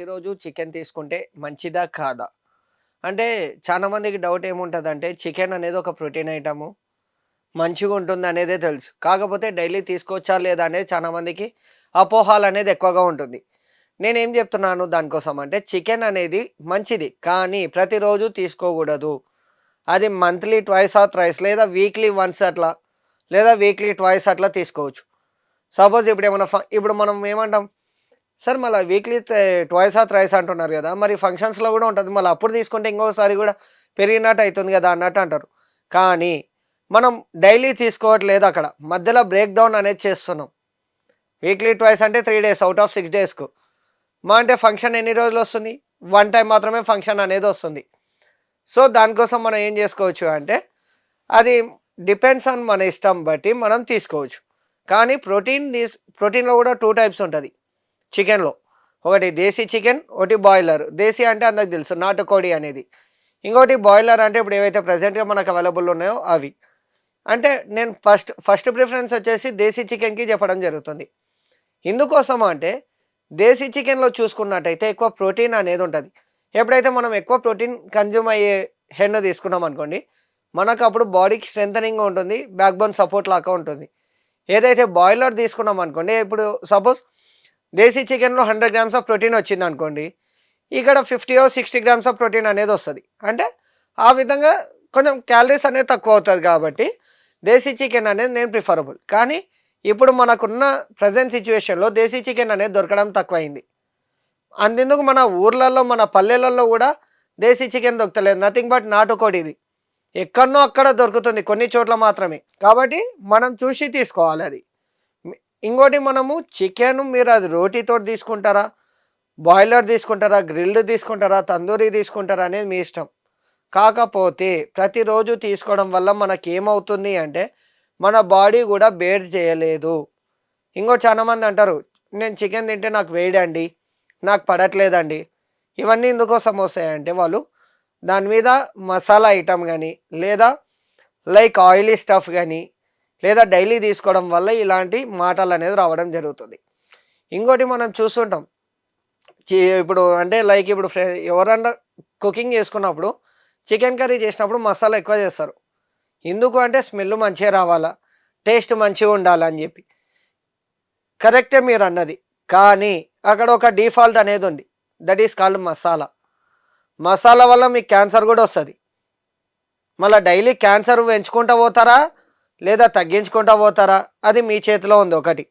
ప్రతిరోజు చికెన్ తీసుకుంటే మంచిదా కాదా? అంటే చాలామందికి డౌట్ ఏముంటుందంటే చికెన్ అనేది ఒక ప్రోటీన్ ఐటము. మంచిగా ఉంటుంది అనేదే తెలుసు. కాకపోతే డైలీ తీసుకోవచ్చా లేదా అనేది చాలామందికి అపోహాలు అనేది ఎక్కువగా ఉంటుంది. నేనేం చెప్తున్నాను దానికోసం అంటే చికెన్ అనేది మంచిది కానీ ప్రతిరోజు తీసుకోకూడదు. అది మంత్లీ ట్వైస్ ఆర్ థ్రైస్ లేదా వీక్లీ వన్స్ అట్లా లేదా వీక్లీ ట్వైస్ అట్లా తీసుకోవచ్చు. సపోజ్ ఇప్పుడు ఏమైనా ఇప్పుడు మనం ఏమంటాం సార్ మళ్ళీ వీక్లీ ట్వైస్ ఆర్ థ్రైస్ అంటున్నారు కదా మరి ఫంక్షన్స్లో కూడా ఉంటుంది. మళ్ళీ అప్పుడు తీసుకుంటే ఇంకోసారి కూడా పెరిగినట్టు అవుతుంది కదా అన్నట్టు అంటారు. కానీ మనం డైలీ తీసుకోవట్లేదు అక్కడ. మధ్యలో బ్రేక్ డౌన్ అనేది చేస్తున్నాం. వీక్లీ ట్వైస్ అంటే three days out of six డేస్కు మా అంటే ఫంక్షన్ ఎన్ని రోజులు వస్తుంది? వన్ టైం మాత్రమే ఫంక్షన్ అనేది వస్తుంది. సో దానికోసం మనం ఏం చేసుకోవచ్చు అంటే అది డిపెండ్స్ ఆన్ మన ఇష్టం బట్టి మనం తీసుకోవచ్చు. కానీ ప్రోటీన్ తీస్ ప్రోటీన్లో కూడా టూ టైప్స్ ఉంటుంది. చికెన్లో. ఒకటి దేశీ చికెన్ ఒకటి బాయిలర్. దేశీ అంటే అందరికి తెలుసు నాటుకోడి అనేది. ఇంకోటి బాయిలర్ అంటే ఇప్పుడు ఏవైతే ప్రజెంట్గా మనకు అవైలబుల్ ఉన్నాయో అవి. అంటే నేను ఫస్ట్ ఫస్ట్ ప్రిఫరెన్స్ వచ్చేసి దేశీ చికెన్కి చెప్పడం జరుగుతుంది. ఎందుకోసం అంటే దేశీ చికెన్లో చూసుకున్నట్టయితే ఎక్కువ ప్రోటీన్ అనేది ఉంటుంది. ఎప్పుడైతే మనం ఎక్కువ ప్రోటీన్ కన్జ్యూమ్ అయ్యే హెన్ తీసుకున్నాం అనుకోండి మనకు అప్పుడు బాడీకి స్ట్రెంగ్ ఉంటుంది బ్యాక్ బోన్ సపోర్ట్ లాగా ఉంటుంది. ఏదైతే బాయిలర్ తీసుకున్నాం అనుకోండి ఇప్పుడు సపోజ్ దేశీ చికెన్లో హండ్రెడ్ గ్రామ్స్ ఆఫ్ ప్రోటీన్ వచ్చింది అనుకోండి ఇక్కడ fifty oh sixty grams of protein అనేది వస్తుంది. అంటే ఆ విధంగా కొంచెం క్యాలరీస్ అనేది తక్కువ అవుతుంది కాబట్టి దేశీ చికెన్ అనేది నేను ప్రిఫరబుల్. కానీ ఇప్పుడు మనకున్న ప్రజెంట్ సిచ్యువేషన్లో దేశీ చికెన్ అనేది దొరకడం తక్కువైంది. అందుకు మన ఊర్లలో మన పల్లెలలో కూడా దేశీ చికెన్ దొరకలేదు నథింగ్ బట్ నాటుకోడి ఇది. ఎక్కడనో అక్కడ దొరుకుతుంది కొన్ని చోట్ల మాత్రమే. కాబట్టి మనం చూసి తీసుకోవాలి అది. ఇంకోటి మనము చికెన్ మీరు అది రోటీతో తీసుకుంటారా? బాయిలర్ తీసుకుంటారా? గ్రిల్డ్ తీసుకుంటారా? తందూరి తీసుకుంటారా అనేది మీ ఇష్టం. కాకపోతే ప్రతిరోజు తీసుకోవడం వల్ల మనకి ఏమవుతుంది అంటే మన బాడీ కూడా బేర్ చేయలేదు. ఇంకో చాలామంది అంటారు నేను చికెన్ తింటే నాకు వేడండి నాకు పడట్లేదండి. ఇవన్నీ ఎందుకోసం వస్తాయంటే వాళ్ళు దాని మీద మసాలా ఐటమ్ కానీ లేదా లైక్ ఆయిలీ స్టఫ్ కానీ లేదా డైలీ తీసుకోవడం వల్ల ఇలాంటి మాటలు అనేది రావడం జరుగుతుంది. ఇంకోటి మనం చూస్తుంటాం. ఇప్పుడు అంటే లైక్ ఇప్పుడు ఫ్రె ఎవరన్నా కుకింగ్ చేసుకున్నప్పుడు చికెన్ కర్రీ చేసినప్పుడు మసాలా ఎక్కువ చేస్తారు. ఎందుకు అంటే స్మెల్ మంచిగా రావాలా టేస్ట్ మంచిగా ఉండాలని చెప్పి. కరెక్టే మీరు అన్నది. కానీ అక్కడ ఒక డిఫాల్ట్ అనేది ఉంది. That is called masala. Masala వల్ల మీకు క్యాన్సర్ కూడా వస్తుంది. మళ్ళీ డైలీ క్యాన్సర్ పెంచుకుంటూ పోతారా? లేదా తగ్గించుకుంటా పోతారా? అది మీ చేతిలో ఉంది ఒకటి.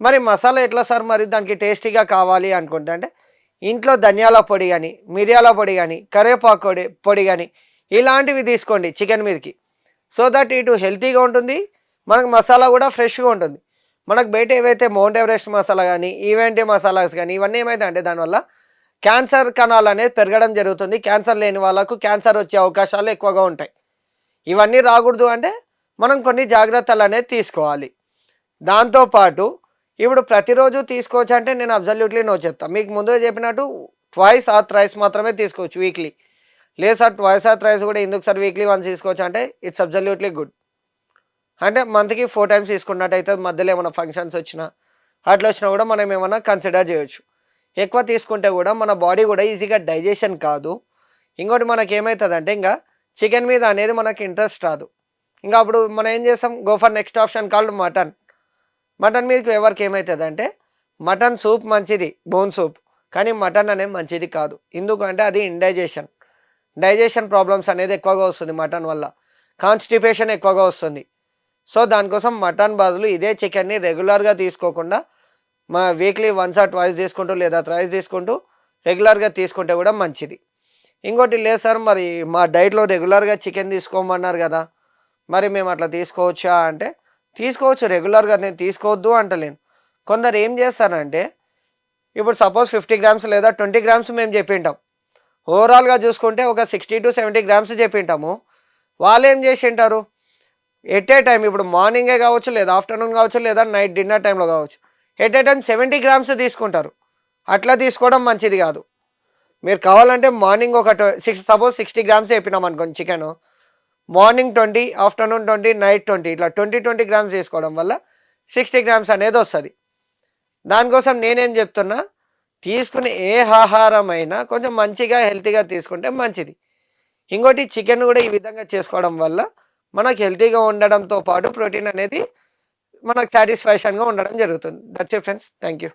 మరి మసాలా ఎట్లా సార్? మరి దానికి టేస్టీగా కావాలి అనుకుంటే. అంటే ఇంట్లో ధనియాల పొడి కానీ మిరియాల పొడి కానీ కరివేపాకు పొడి పొడి కానీ ఇలాంటివి తీసుకోండి చికెన్ మీదకి. సో దట్ ఇటు హెల్తీగా ఉంటుంది. మనకు మసాలా కూడా ఫ్రెష్గా ఉంటుంది. మనకు బయట ఏవైతే మౌంట్ ఎవరెస్ట్ మసాలా కానీ ఈవెంట్ మసాలాస్ కానీ ఇవన్నీ ఏమైతే అంటే దానివల్ల క్యాన్సర్ కణాలు అనేది పెరగడం జరుగుతుంది. క్యాన్సర్ లేని వాళ్ళకు క్యాన్సర్ వచ్చే అవకాశాలు ఎక్కువగా ఉంటాయి. ఇవన్నీ రాకూడదు అంటే మనం కొన్ని జాగ్రత్తలు అనేది తీసుకోవాలి దాంతోపాటు ఇప్పుడు ప్రతిరోజు తీసుకోవచ్చు అంటే నేను అబ్జల్యూట్లీ నో చెప్తాను మీకు ముందుగా చెప్పినట్టు ట్వైస్ ఆ థ్రైస్ మాత్రమే తీసుకోవచ్చు వీక్లీ లేదు సార్ ట్వైస్ ఆ థ్రైస్ కూడా ఎందుకు సార్ వీక్లీ వన్స్ తీసుకోవచ్చు అంటే ఇట్స్ అబ్జల్యూట్లీ గుడ్ అంటే మంత్కి ఫోర్ టైమ్స్ తీసుకున్నట్టయితే మధ్యలో ఏమైనా ఫంక్షన్స్ వచ్చినా అట్లా వచ్చినా కూడా మనం ఏమైనా కన్సిడర్ చేయొచ్చు. ఎక్కువ తీసుకుంటే కూడా మన బాడీ కూడా ఈజీగా డైజెషన్ కాదు. ఇంకోటి మనకి ఏమవుతుందంటే ఇంకా చికెన్ మీద అనేది మనకి ఇంట్రెస్ట్ రాదు. ఇంకా అప్పుడు మనం ఏం చేస్తాం? Go for next option called mutton mutton మీదకి ఎవరికి ఏమవుతుంది అంటే మటన్ సూప్ మంచిది బోన్ సూప్ కానీ మటన్ అనేది మంచిది కాదు. ఎందుకంటే అది ఇండైజెషన్ డైజెషన్ ప్రాబ్లమ్స్ అనేది ఎక్కువగా వస్తుంది మటన్ వల్ల. కాన్స్టిపేషన్ ఎక్కువగా వస్తుంది. సో దానికోసం మటన్ బదులు ఇదే చికెన్ని రెగ్యులర్గా తీసుకోకుండా మా వీక్లీ వన్స్ ఆర్ ట్వైస్ తీసుకుంటూ లేదా థ్రైస్ తీసుకుంటూ రెగ్యులర్గా తీసుకుంటే కూడా మంచిది. ఇంకోటి లేదు సార్ మరి మా డైట్లో రెగ్యులర్గా చికెన్ తీసుకోమన్నారు కదా. మరి మేము అట్లా తీసుకోవచ్చా అంటే తీసుకోవచ్చు రెగ్యులర్గా నేను తీసుకోవద్దు అంటలేను. కొందరు ఏం చేస్తారంటే ఇప్పుడు సపోజ్ ఫిఫ్టీ గ్రామ్స్ లేదా ట్వంటీ గ్రామ్స్ మేము చెప్పింటాం ఓవరాల్గా చూసుకుంటే ఒక సిక్స్టీ టు సెవెంటీ గ్రామ్స్ చెప్పింటాము వాళ్ళు ఏం చేసి ఉంటారు ఎట్ ఏ టైం ఇప్పుడు మార్నింగే కావచ్చు లేదా ఆఫ్టర్నూన్ కావచ్చు లేదా నైట్ డిన్నర్ టైంలో కావచ్చు. At a time seventy grams తీసుకుంటారు. అట్లా తీసుకోవడం మంచిది కాదు. మీరు కావాలంటే మార్నింగ్ ఒక సిక్స్ సపోజ్ సిక్స్టీ గ్రామ్స్ చెప్పినాం అనుకోండి chicken morning twenty afternoon twenty night twenty ఇట్లా ట్వంటీ ట్వంటీ గ్రామ్స్ తీసుకోవడం వల్ల సిక్స్టీ గ్రామ్స్ అనేది వస్తుంది. దానికోసం నేనేం చెప్తున్నా తీసుకునే ఏ ఆహారమైనా కొంచెం మంచిగా హెల్తీగా తీసుకుంటే మంచిది. ఇంకోటి చికెన్ కూడా ఈ విధంగా చేసుకోవడం వల్ల మనకు హెల్తీగా ఉండడంతో పాటు ప్రోటీన్ అనేది మనకు సాటిస్ఫాక్షన్గా ఉండడం జరుగుతుంది. That's friends thank you